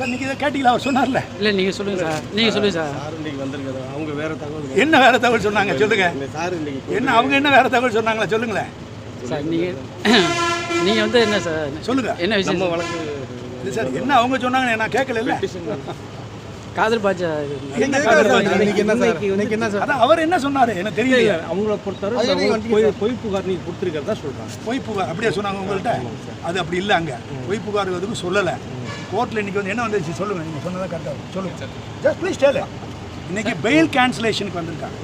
Sir நீங்கள் இதை கேட்டீங்களா? அவர் சொன்னார்ல. இல்லை நீங்கள் சொல்லுங்கள் சார். நீங்கள் சொல்லுங்கள் சார். சார் இன்னைக்கு வந்திருக்காரு அவங்க வேற தகவல் என்ன வேற தகவல் சொன்னாங்க? சொல்லுங்க. இந்த சார் இன்னைக்கு என்ன அவங்க என்ன வேற தகவல் சொன்னாங்களா? சொல்லுங்களேன். சார் நீங்கள் நீங்கள் வந்து என்ன சார்? சொல்லுங்க. என்ன விஷயம்? வழக்கு இது சார் என்ன அவங்க சொன்னாங்க நான் கேட்கல காதல் பாஜா என்ன சார்? இன்னைக்கு என்ன சார்? அதான் அவர் என்ன சொன்னாரு? எனக்கு தெரியல. அவங்கள பொறுத்தவரை பொய் புகார் நீங்க கொடுத்துருக்கிறதா சொல்றாங்க. பொய் புகார் அப்படியே சொன்னாங்க உங்கள்கிட்ட அது அப்படி இல்லை அங்கே. பொய் புகார் எதுவும் சொல்லலை. கோர்ட்டில் இன்னைக்கு வந்து என்ன வந்துச்சு சொல்லுங்க நீங்கள் சொன்னதா கரெக்டாக சொல்லுங்க. ஜஸ்ட் ப்ளீஸ் டேல இன்னைக்கு பெயில் கேன்சலேஷனுக்கு வந்திருக்காங்க.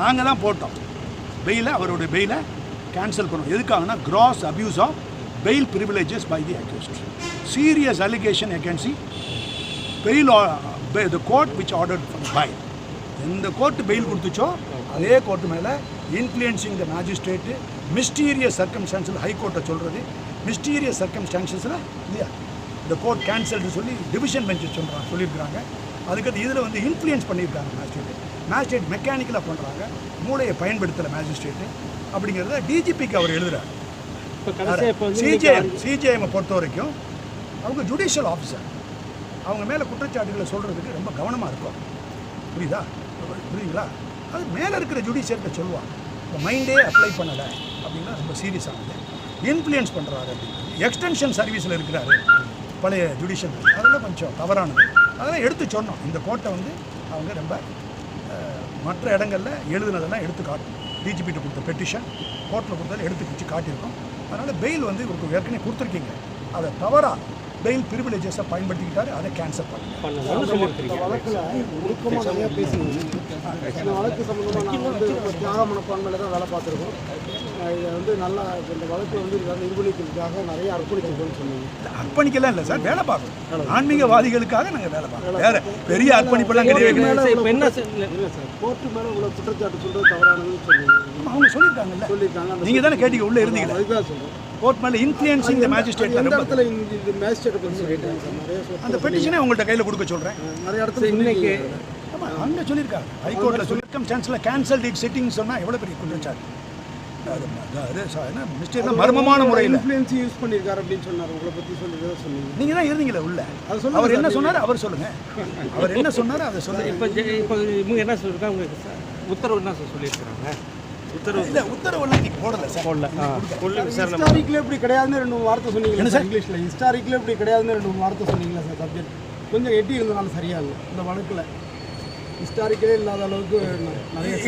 நாங்கள் தான் போட்டோம். பெயிலை அவருடைய பெயிலை கேன்சல் பண்ணோம். எதுக்காகனா gross abuse of bail privileges by the accused serious allegation against bail the court which order by எந்த கோர்ட்டு பெயில் கொடுத்துச்சோ அதே கோர்ட்டு மேலே இன்ஃப்ளூயன்சிங் த மேஜிஸ்ட்ரேட்டு மிஸ்டீரியஸ் சர்க்கம்ஸ்டான்ஸில் ஹைகோர்ட்டை சொல்கிறது மிஸ்டீரியஸ் சர்க்கம்ஸ்டான்சஸில் இல்லையா இந்த கோர்ட் கேன்சல்டு சொல்லி டிவிஷன் பெஞ்சு சொல்கிறாங்க சொல்லியிருக்கிறாங்க. அதுக்கடுத்து இதில் வந்து இன்ஃப்ளூயன்ஸ் பண்ணியிருக்காங்க மேஜிஸ்ட்ரேட்டு மேஜிஸ்ட்ரேட் மெக்கானிக்கலாக பண்ணுறாங்க மூளையை பயன்படுத்தலை மேஜிஸ்ட்ரேட்டு அப்படிங்கிறத டிஜிபிக்கு அவர் இப்போ இப்போ வந்து சிஜிஎம் சிஜிஎம்மை பொறுத்த வரைக்கும் அவங்க ஜுடிஷியல் ஆஃபீஸர் அவங்க மேலே குற்றச்சாட்டுகளை சொல்கிறதுக்கு ரொம்ப கவனமாக இருக்கும். புரியுதா? புரியுங்களா அது மேலே இருக்கிற ஜுடிஷியர்கிட்ட சொல்லுவாங்க. இந்த மைண்டே அப்ளை பண்ணலை. அப்படின்னா ரொம்ப சீரியஸானது இன்ஃப்ளூயன்ஸ் பண்ணுறாரு அப்படின்னு. எக்ஸ்டென்ஷன் சர்வீஸில் இருக்கிறாரு. பழைய ஜுடிஷியல் அதெல்லாம் கொஞ்சம் தவறானது. அதெல்லாம் எடுத்து சொன்னோம். இந்த கோர்ட்டை வந்து அவங்க ரொம்ப மற்ற இடங்களில் எழுதுனதெல்லாம் எடுத்து காட்டும். டிஜிபிட்ட கொடுத்த பெட்டிஷன் கோர்ட்டில் கொடுத்ததை எடுத்து வச்சு காட்டியிருக்கோம். அதனால் பெயில் வந்து இவருக்கு ஏற்கனவே கொடுத்துருக்கீங்க. அதை தவறாக பெயில் ப்ரிவிலேஜஸை பயன்படுத்திக்கிட்டாரு அதை கேன்சல் பண்ணுங்க. வழக்கு தான் வேலை பார்த்துருக்கோம். இதை வந்து நல்லா இந்த வழக்கு வந்து இதை நிர்வகிக்கிறதுக்காக நிறைய அர்ப்பணிச்சிருக்கோம்னு சொன்னீங்க. அர்ப்பணிக்கலாம் இல்லை சார் வேலை பார்க்கணும். ஆன்மீகவாதிகளுக்காக நாங்கள் வேலை பார்க்கணும். வேற பெரிய அர்ப்பணிப்பெல்லாம் கிடையாது. இப்போ என்ன சார் இல்லை. சார் கோர்ட்டு மேலே உள்ள குற்றச்சாட்டு சொல்கிறது தவறானதுன்னு சொன்னீங்க. அவங்க சொல்லியிருக்காங்கல்ல சொல்லியிருக்காங்க. அந்த நீங்கள் தானே கேட்டீங்க உள்ளே இருந்தீங்களா. அதுதான் சொல்கிறேன் கோர்ட் மேலே இன்ஃப்ளூயன்சிங் த மேஜிஸ்ட்ரேட் ரொம்ப இடத்துல இந்த இது மேஜிஸ்ட்ரேட்டை பற்றி சொல்லிட்டாங்க அந்த பெட்டிஷனை உங்கள்கிட்ட கையில் கொடுக்க சொல்கிறேன் நிறைய இடத்துல இன்னைக்கு ஆமாம் அங்கே சொல்லியிருக்காங்க. ஹைகோர்ட்டில் சொல்லியிருக்கம் சான்ஸில் கேன்சல் டேட் செட்டிங் சொன்னால் எவ்வளோ பெரிய குற்றச்சாட்டு? அது மர்மமான முறையில். இன்ஃப்ளூயன்ஸ் யூஸ் பண்ணியிருக்காரு அப்படின்னு சொன்னார். உங்களை பற்றி சொல்லி சொன்னீங்க. நீங்கள் தான் இருந்தீங்களே உள்ள. அது அவர் என்ன. சொன்னார்? அவர் சொல்லுங்க. அவர் என்ன சொன்னார்? அதை சொல்லுங்க. இப்போ இப்போ இவங்க என்ன சொல்லியிருக்காங்க உங்களுக்கு சார் உத்தரவு என்ன சார் சொல்லியிருக்கிறாங்க? உத்தரவு. இல்லை உத்தரவெல்லாம் நீங்கள் போடலை சார். போடல. விசாரணை ஹிஸ்டாரிக்கில் இப்படி கிடையாதுன்னு ரெண்டு மூணு வார்த்தை சொன்னீங்களா என்ன சார்? இங்கிலீஷில். ஹிஸ்டாரிக்கில் இப்படி கிடையாதுன்னு ரெண்டு மூணு வார்த்தை சொன்னீங்களா சார் சப்ஜெக்ட் கொஞ்சம் எட்டி இருந்தனால சரியா இல்லை. இந்த வழக்கில். ஹிஸ்டாரிக்கலே இல்லாத அளவுக்கு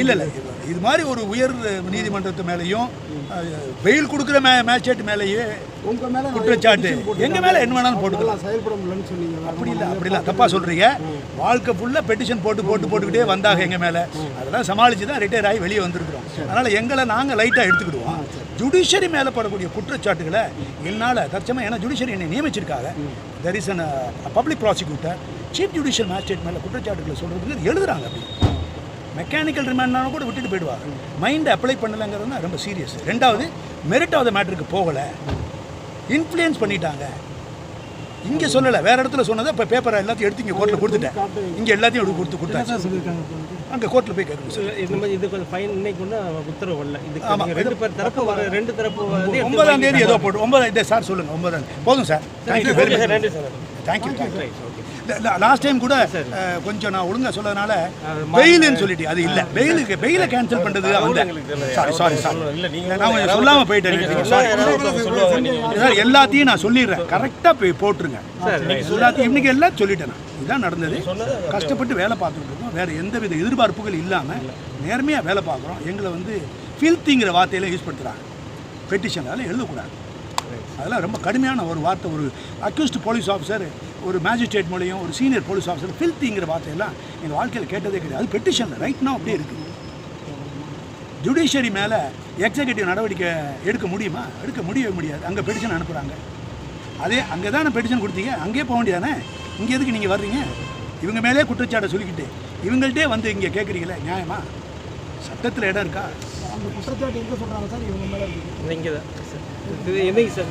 இல்லை இல்லை. இது மாதிரி ஒரு உயர் நீதிமன்றத்து மேலேயும் பெயில் கொடுக்குற மே மேஜிஸ்ட்ரேட் மேலேயே உங்க மேல குற்றச்சாட்டு. petition போட்டு எங்க மேல என்ன வேணாலும் போட்டுக்கலாம். செயல்பட முடியலன்னு சொன்னீங்க. அப்படி இல்லை அப்படி இல்லை. தப்பாக சொல்கிறீங்க வாழ்க்கை ஃபுல்லாக பெட்டிஷன் போட்டு போட்டு போட்டுக்கிட்டே வந்தாங்க எங்கள் மேலே. அதெல்லாம் சமாளித்து தான் ரிட்டையர் ஆகி வெளியே வந்திருக்கிறோம். அதனால் எங்களை நாங்கள் லைட்டாக எடுத்துக்கிடுவோம். ஜுடிஷரி மேலே படக்கூடிய குற்றச்சாட்டுகளை என்னால் தற்சமயம் ஏன்னா ஜுடிஷரி என்னை நியமிச்சிருக்காங்க. There is an public prosecutor chief judicial magistrate மேலே குற்றச்சாட்டுகளை சொல்கிறதுக்கு எழுதுறாங்க அப்படி. மெக்கானிக்கல் ரிமாண்ட்னாலும் கூட விட்டுட்டு போயிடுவாங்க. மைண்டை அப்ளை பண்ணலைங்கிறதுனா ரொம்ப சீரியஸ் ரெண்டாவது மெரிட் ஆஃப் த மேட்டருக்கு போகலை. இன்ஃப்ளூயன்ஸ் பண்ணிட்டாங்க. இங்கே சொல்லலை வேற இடத்துல சொன்னதை இப்போ பேப்பரை எல்லாத்தையும் எடுத்து இங்கே கோர்ட்டில் கொடுத்துட்டேன். இங்கே எல்லாத்தையும் எடுத்து கொடுத்து கொடுத்தாச்சு. அங்கே கோர்ட்டில் போய் கேட்கணும் சார். இந்த மாதிரி இது கொஞ்சம் ஃபைன் இன்னைக்கு ஒன்றும் உத்தரவு வரல. இதுக்கு ஆமா. நீங்க ரெண்டு பேர் தரப்பு வர ரெண்டு தரப்பு ஒன்பதாம் தேதி ஏதோ போட்டு ஒன்பதாம் தேதி சார் சொல்லுங்கள் ஒன்பதாம் போதும் sir. Thank you very much நன்றி sir. Thank you last time கூட அஹ், கொஞ்சம் நான் ஒழுங்கா சொன்னதுனால பெயில்னு சொல்லிட்டு அது இல்லை. பெயிலுக்கு பெயிலை கேன்சல் பண்ணுறது அந்த சாரி. சாரி சாரி நான் சொல்லாமல் போயிட்டேன். சாரி எல்லாத்தையும் நான் சொல்லிடுறேன். கரெக்டாக போய் போட்டுருங்க. எல்லாத்தையும் இன்னைக்கு எல்லாம் சொல்லிட்டேன் நான். இதுதான் நடந்தது. கஷ்டப்பட்டு வேலை பார்த்துட்டு இருக்கோம். வேற எந்த வித எதிர்பார்ப்புகள் இல்லாமல் நேர்மையாக வேலை பார்க்குறோம். எங்களை வந்து ஃபில்த்திங்கிற வார்த்தையில யூஸ் படுத்துகிறாங்க பெட்டிஷன் அதெல்லாம் எழுதக்கூடாது. அதெல்லாம் ரொம்ப கடுமையான ஒரு வார்த்தை ஒரு அக்யூஸ்ட் போலீஸ் ஆஃபீஸர் ஒரு மேஜிஸ்ட்ரேட் மூலியம் ஒரு சீனியர் போலீஸ் ஆஃபீஸர் ஃபில்த்திங்கிற வார்த்தையெல்லாம் எங்கள் வாழ்க்கையில் கேட்டதே கிடையாது. அது பெட்டிஷனில் ரைட்னா அப்படியே இருக்குது ஜுடிஷியரி மேலே எக்ஸிக்யூட்டிவ் நடவடிக்கை எடுக்க முடியுமா? எடுக்க முடியவே முடியாது. அங்கே பெட்டிஷன் அனுப்புகிறாங்க அதே அங்கே தானே பெட்டிஷன் கொடுத்தீங்க? அங்கேயே போக வேண்டியதானே? இங்கே எதுக்கு நீங்கள் வர்றீங்க? இவங்க மேலே குற்றச்சாட்டை சொல்லிக்கிட்டு இவங்கள்ட்டே வந்து இங்கே கேட்குறீங்களே நியாயமா? சட்டத்தில் இடம் இருக்கா? அந்த குற்றச்சாட்டு எங்கே சொல்கிறாங்க சார் இவங்க மேலே இருக்குது நீங்கள் தான். சார் இது என்னைக்கு சார்?